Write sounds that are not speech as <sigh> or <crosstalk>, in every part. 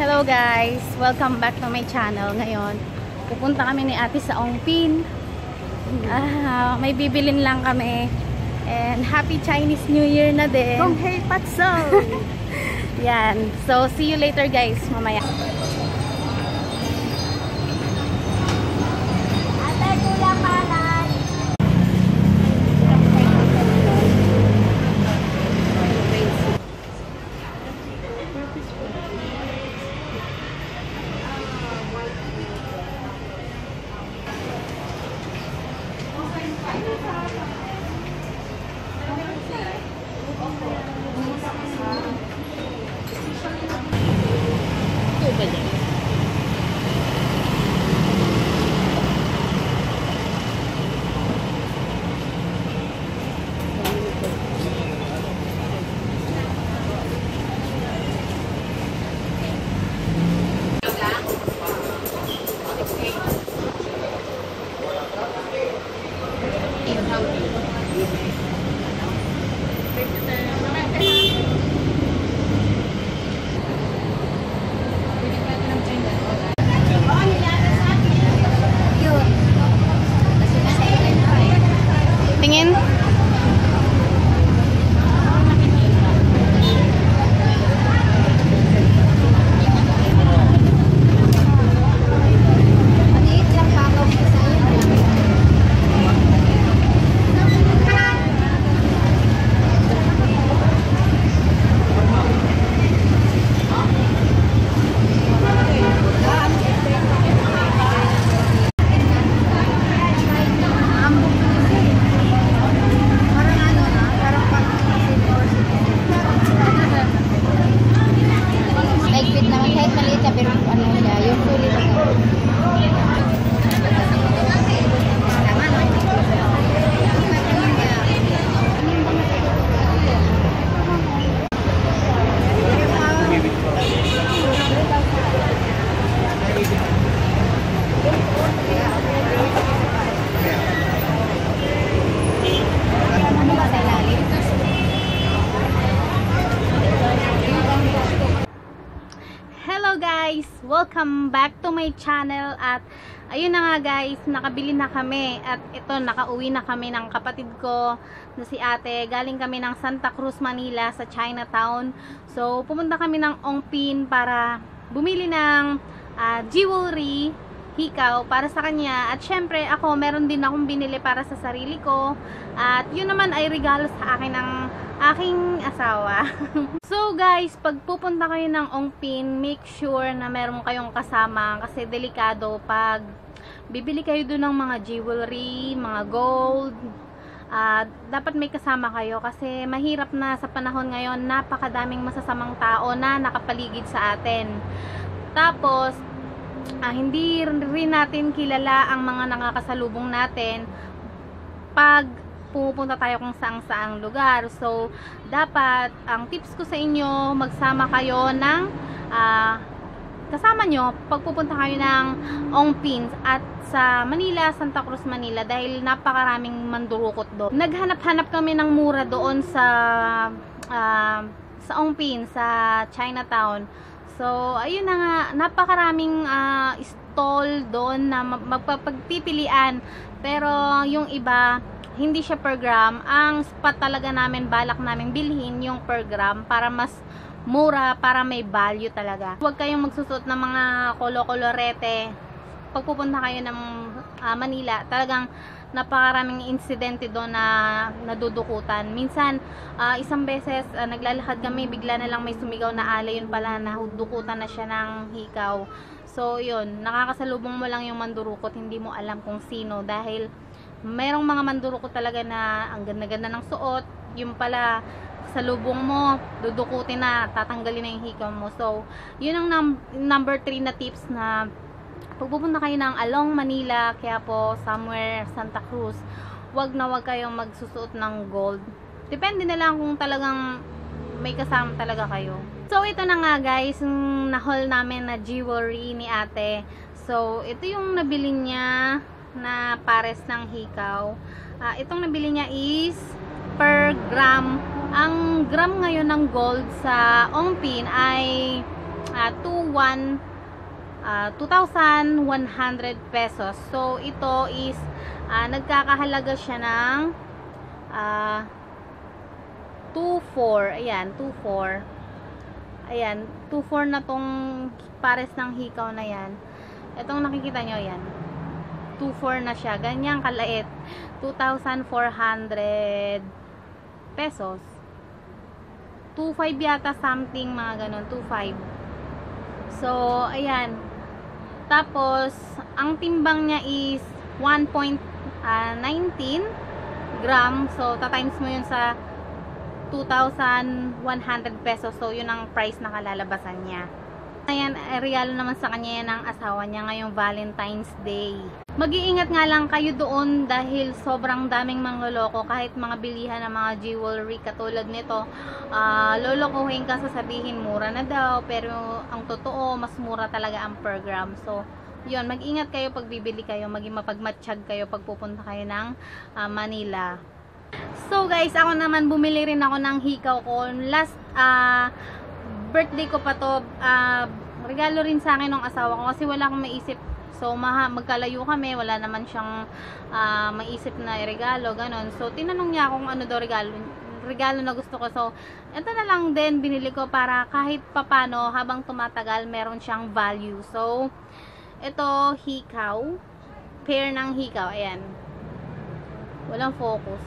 Hello guys! Welcome back to my channel. Ngayon, pupunta kami ni ate sa Ongpin. Ah, may bibilin lang kami. And happy Chinese New Year na din. Kung hey patso! <laughs> Yan. So, see you later guys, mamaya. হয়ে যায় guys! Welcome back to my channel at ayun na nga guys, nakabili na kami at ito nakauwi na kami ng kapatid ko na si ate. Galing kami ng Santa Cruz, Manila sa Chinatown. So pumunta kami ng Ongpin para bumili ng ah, jewelry hikaw para sa kanya. At syempre ako meron din akong binili para sa sarili ko. At yun naman ay regalo sa akin ng aking asawa. <laughs> So guys pag pupunta kayo ng Ongpin make sure na meron kayong kasama kasi delikado pag bibili kayo doon ng mga jewelry mga gold. Ah, dapat may kasama kayo kasi mahirap na sa panahon ngayon napakadaming masasamang tao na nakapaligid sa atin. Tapos ah, hindi rin natin kilala ang mga nakakasalubong natin pag pumupunta tayo kung saang saang lugar. So, dapat, ang tips ko sa inyo, magsama kayo ng ah, kasama nyo pag pupunta kayo ng Ongpin at sa Manila, Santa Cruz, Manila dahil napakaraming mandurukot doon. Naghanap-hanap kami ng mura doon sa ah, sa Ongpin, sa Chinatown. So, ayun na nga, napakaraming ah, stall doon na ma- magpapagpipilian. Pero yung iba, hindi siya per gram. Ang spot talaga namin, balak namin bilhin yung per gram para mas mura, para may value talaga. Huwag kayong magsusuot ng mga kolo-kolorete. Pag pupunta kayo ng ah, Manila, talagang napakaraming insidente doon na nadudukutan. Minsan, ah, isang beses, ah, naglalakad kami, bigla na lang may sumigaw na alay, yun pala, nadukutan na siya ng hikaw. So, yun, nakakasalubong mo lang yung mandurukot, hindi mo alam kung sino dahil merong mga mandurukot talaga na ang ganda-ganda ng suot, yung pala sa lubong mo, dudukutin na, tatanggalin na yung hikaw mo. So, yun ang num- number 3 na tips na pag pupunta kayo ng along Manila, kaya po somewhere Santa Cruz, wag na wag kayong magsusuot ng gold. Depende na lang kung talagang may kasama talaga kayo. So, ito na nga guys, yung na-haul namin na jewelry ni ate. So, ito yung nabili niya na pares ng hikaw. Ah, itong nabili niya is per gram. Ang gram ngayon ng gold sa Ongpin ay ah, 21 ah, 2,100 pesos. So, ito is ah, nagkakahalaga siya ng ah, 2,4. Ayan, 2,4. Ayan, 2,4 na tong pares ng hikaw na yan. Itong nakikita nyo, yan. 2,4 na siya. Ganyan kalait. 2,400 pesos. 2,5 yata something, mga ganon. 2,5. So, ayan. Tapos, ang timbang niya is 1.19 gram. So, ta-times mo yun sa 2,100 pesos. So, yun ang price na kalalabasan niya. Ayan, eh, regalo naman sa kanya yan ng asawa niya ngayong Valentine's Day. Mag-iingat nga lang kayo doon dahil sobrang daming mangloloko kahit mga bilihan ng mga jewelry katulad nito. ah lolokohin ka sasabihin mura na daw pero ang totoo mas mura talaga ang per gram. So, yun, mag-ingat kayo pag bibili kayo, maging mapagmatsyag kayo pag pupunta kayo ng ah, Manila. So guys, ako naman bumili rin ako ng hikaw ko. Last ah, birthday ko pa to, ah, regalo rin sa akin ng asawa ko kasi wala akong maisip. So maha, magkalayo kami, wala naman siyang ah, maisip na regalo, ganon. So tinanong niya kung ano daw regalo regalo na gusto ko. So, ito na lang din binili ko para kahit papano habang tumatagal meron siyang value. So, ito hikaw, pair ng hikaw, ayan. Walang focus.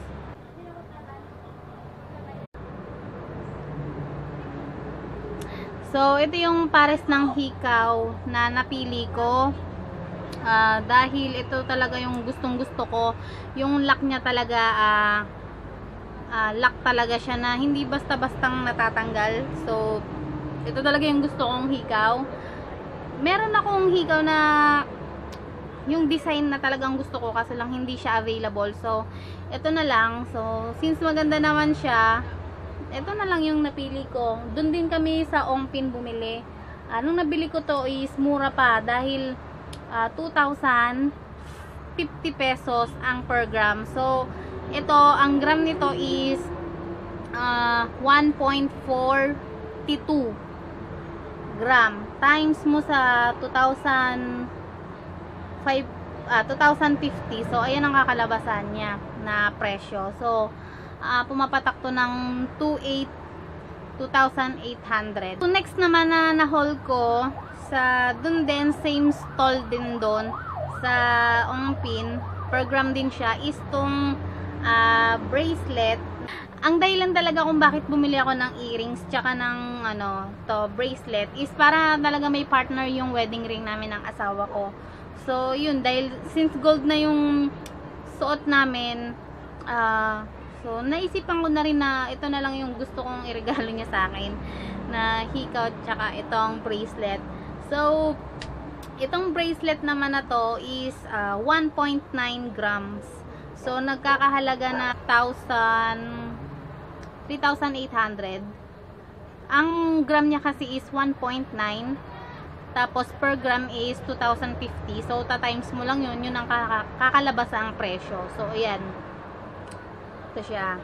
So, ito yung pares ng hikaw na napili ko. Ah, dahil ito talaga yung gustong gusto ko. Yung lock niya talaga, ah, ah, lock talaga siya na hindi basta-bastang natatanggal. So, ito talaga yung gusto kong hikaw. Meron akong hikaw na yung design na talagang gusto ko kasi lang hindi siya available. So, ito na lang. So, since maganda naman siya, ito na lang yung napili ko. Doon din kami sa Ongpin bumili. Anong nabili ko to is mura pa dahil ah, 2,050 pesos ang per gram. So, ito, ang gram nito is ah, 1.42 gram. Times mo sa 2,000 5 ah, 2,050. So, ayan ang kakalabasan niya na presyo. So, ah, pumapatak to ng 28 2,800. So, next naman na na-haul ko sa dun din, same stall din doon sa Ongpin. Per gram din siya. Is tong ah, bracelet. Ang dahilan talaga kung bakit bumili ako ng earrings tsaka ng ano, to bracelet is para talaga may partner yung wedding ring namin ng asawa ko. So, yun, dahil since gold na yung suot namin, ah, so, naisipan ko na rin na ito na lang yung gusto kong iregalo niya sa akin na hikaw tsaka itong bracelet. So, itong bracelet naman na to is ah, 1.9 grams. So, nagkakahalaga na 1,000 3,800. Ang gram niya kasi is 1.9 tapos per gram is 2,050. So, ta-times mo lang yun. Yun ang kaka- kakalabas ang presyo. So, ayan. Ito siya.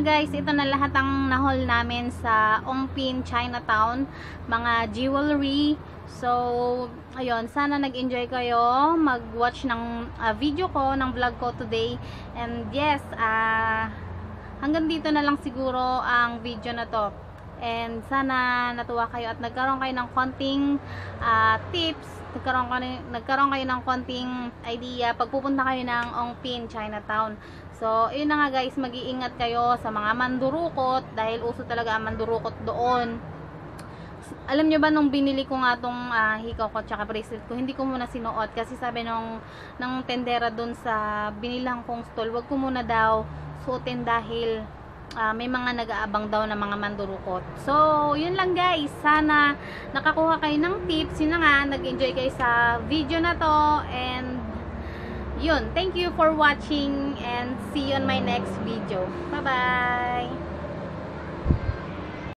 Guys, ito na lahat ang nahol namin sa Ongpin, Chinatown. Mga jewelry. So, ayun, sana nag-enjoy kayo mag-watch ng ah, video ko, ng vlog ko today. And yes, ah, hanggang dito na lang siguro ang video na to. And sana natuwa kayo at nagkaroon kayo ng konting ah, tips, nagkaroon kayo, nagkaroon kayo ng konting idea pag pupunta kayo ng Ongpin, Chinatown. So, yun na nga guys, mag-iingat kayo sa mga mandurukot dahil uso talaga ang mandurukot doon. Alam nyo ba nung binili ko nga tong ah, hikaw ko tsaka bracelet ko, hindi ko muna sinuot kasi sabi nung ng tendera doon sa binilang kong stall, wag ko muna daw suotin dahil ah, may mga nag-aabang daw na mga mandurukot. So, yun lang guys. Sana nakakuha kayo ng tips. Yun nga, nag-enjoy kayo sa video na to. And, yun. Thank you for watching and see you on my next video. Bye-bye!